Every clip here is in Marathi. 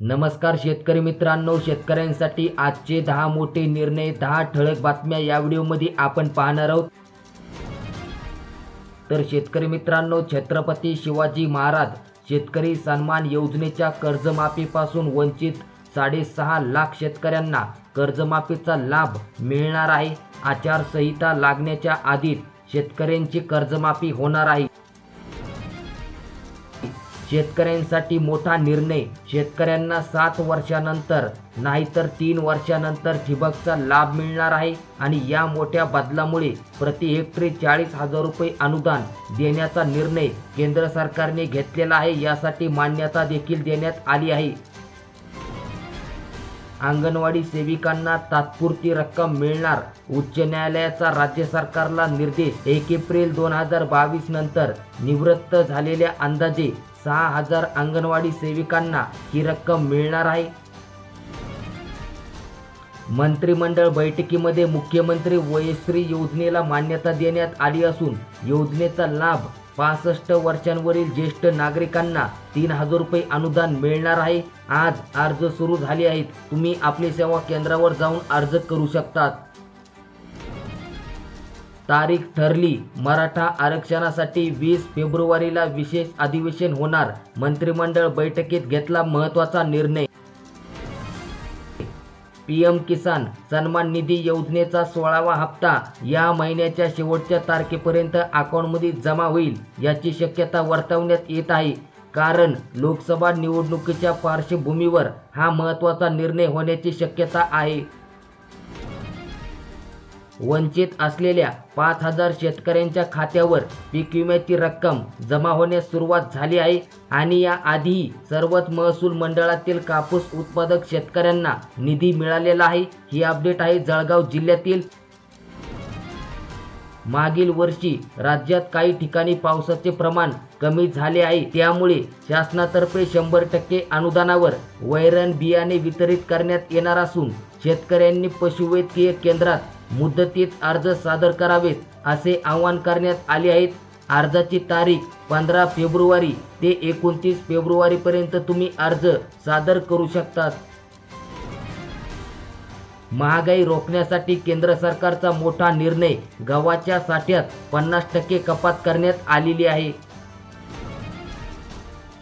नमस्कार शेतकरी मित्रांनो शेतकऱ्यांसाठी आजचे दहा मोठे निर्णय दहा ठळक बातम्या या व्हिडिओमध्ये आपण पाहणार आहोत. तर शेतकरी मित्रांनो छत्रपती शिवाजी महाराज शेतकरी सन्मान योजनेच्या कर्जमाफीपासून वंचित साडेसहा लाख शेतकऱ्यांना कर्जमाफीचा लाभ मिळणार आहे. आचारसंहिता लागण्याच्या आधीच शेतकऱ्यांची कर्जमाफी होणार आहे. शेतकऱ्यांसाठी मोठा निर्णय. शेतकऱ्यांना सात वर्षानंतर नाहीतर तीन वर्षानंतर ठिबकचा लाभ मिळणार आहे आणि या मोठ्या बदलामुळे प्रति हेक्टरी चाळीस हजार रुपये अनुदान देण्याचा निर्णय केंद्र सरकारने घेतलेला आहे यासाठी मान्यता देखील देण्यात आली आहे. अंगणवाडी सेविकांना तात्पुरती रक्कम मिळणार. उच्च न्यायालयाचा राज्य सरकारला निर्देश. एक एप्रिल दोन हजार बावीस नंतर निवृत्त झालेल्या अंदाजे सहा हजार अंगणवाडी सेविकांना ही रक्कम मिळणार आहे. मंत्रिमंडळ बैठकीमध्ये मुख्यमंत्री वयश्री योजनेला मान्यता देण्यात आली असून योजनेचा लाभ पासष्ट वर्षांवरील ज्येष्ठ नागरिकांना तीन हजार रुपये अनुदान मिळणार आहे. आज अर्ज सुरू झाले आहेत. तुम्ही आपली सेवा केंद्रावर जाऊन अर्ज करू शकतात. तारीख ठरली. मराठा आरक्षणासाठी वीस फेब्रुवारीला विशेष अधिवेशन होणार. मंत्रिमंडळ बैठकीत घेतला महत्त्वाचा निर्णय. पीएम किसान सन्मान निधी योजनेचा सोळावा हप्ता या महिन्याच्या शेवटच्या तारखेपर्यंत अकाउंटमध्ये जमा होईल याची शक्यता वर्तवण्यात येत आहे. कारण लोकसभा निवडणुकीच्या पार्श्वभूमीवर हा महत्त्वाचा निर्णय होण्याची शक्यता आहे. वंचित असलेल्या पाच हजार शेतकऱ्यांच्या खात्यावर पीक विम्याची रक्कम जमा होण्यास सुरुवात झाली आहे. आणि या आधीही सर्वच महसूल मंडळातील कापूस उत्पादक शेतकऱ्यांना निधी मिळालेला आहे. ही अपडेट आहे जळगाव जिल्ह्यातील. मागील वर्षी राज्यात काही ठिकाणी पावसाचे प्रमाण कमी झाले आहे. त्यामुळे शासनातर्फे शंभर टक्के अनुदानावर वैरण बियाणे वितरित करण्यात येणार असून शेतकऱ्यांनी पशुवैद्यकीय केंद्रात मुदतीत अर्ज सादर करावेत असे आवाहन करण्यात आले आहेत अर्जाची तारीख पंधरा फेब्रुवारी ते एकोणतीस फेब्रुवारीपर्यंत तुम्ही अर्ज सादर करू शकतात. महागाई रोखण्यासाठी केंद्र सरकारचा मोठा निर्णय गव्हाच्या साठ्यात पन्नास टक्के कपात करण्यात आलेली आहे.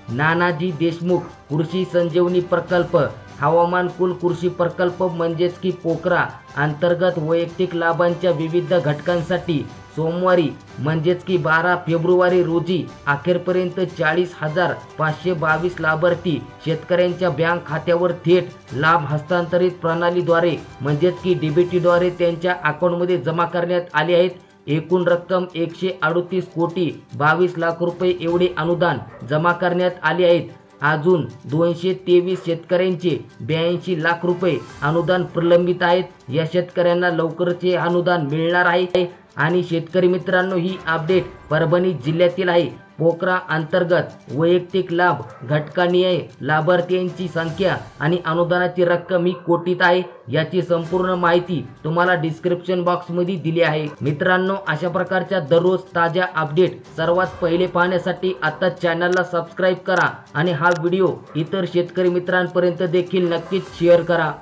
नानाजी देशमुख कृषी संजीवनी प्रकल्प हवामान कुल कृषी प्रकल्प म्हणजेच की पोकरा अंतर्गत वैयक्तिक लाभांच्या विविध घटकांसाठी सोमवारी म्हणजेच की बारा फेब्रुवारी रोजी अखेरपर्यंत चाळीस हजार पाचशे बावीस लाभार्थी शेतकऱ्यांच्या बँक खात्यावर थेट लाभ हस्तांतरित प्रणालीद्वारे म्हणजेच की डीबीटीद्वारे त्यांच्या अकाउंटमध्ये जमा करण्यात आले आहेत. एकूण रक्कम एकशे अडतीस कोटी बावीस लाख रुपये एवढे अनुदान जमा करण्यात आले आहेत. अजून दोनशे तेवीस शेतकऱ्यांचे ब्याऐंशी लाख रुपये अनुदान प्रलंबित आहेत. या शेतकऱ्यांना लवकरच हे अनुदान मिळणार आहे. आणि शेतकरी मित्रांनो ही अपडेट परभणी जिल्ह्यातील आहे. पोखरा अंतर्गत वैयक्तिक लाभ घटकानिय लाभार्थ्यांची संख्या आणि अनुदानाची रक्कम ही कोटीत आहे. याची संपूर्ण माहिती तुम्हाला डिस्क्रिप्शन बॉक्समध्ये दिली आहे. मित्रांनो अशा प्रकारच्या दररोज ताज्या अपडेट सर्वात पहिले पाहण्यासाठी आता चॅनलला सबस्क्राईब करा आणि हा व्हिडिओ इतर शेतकरी मित्रांपर्यंत देखील नक्कीच शेअर करा.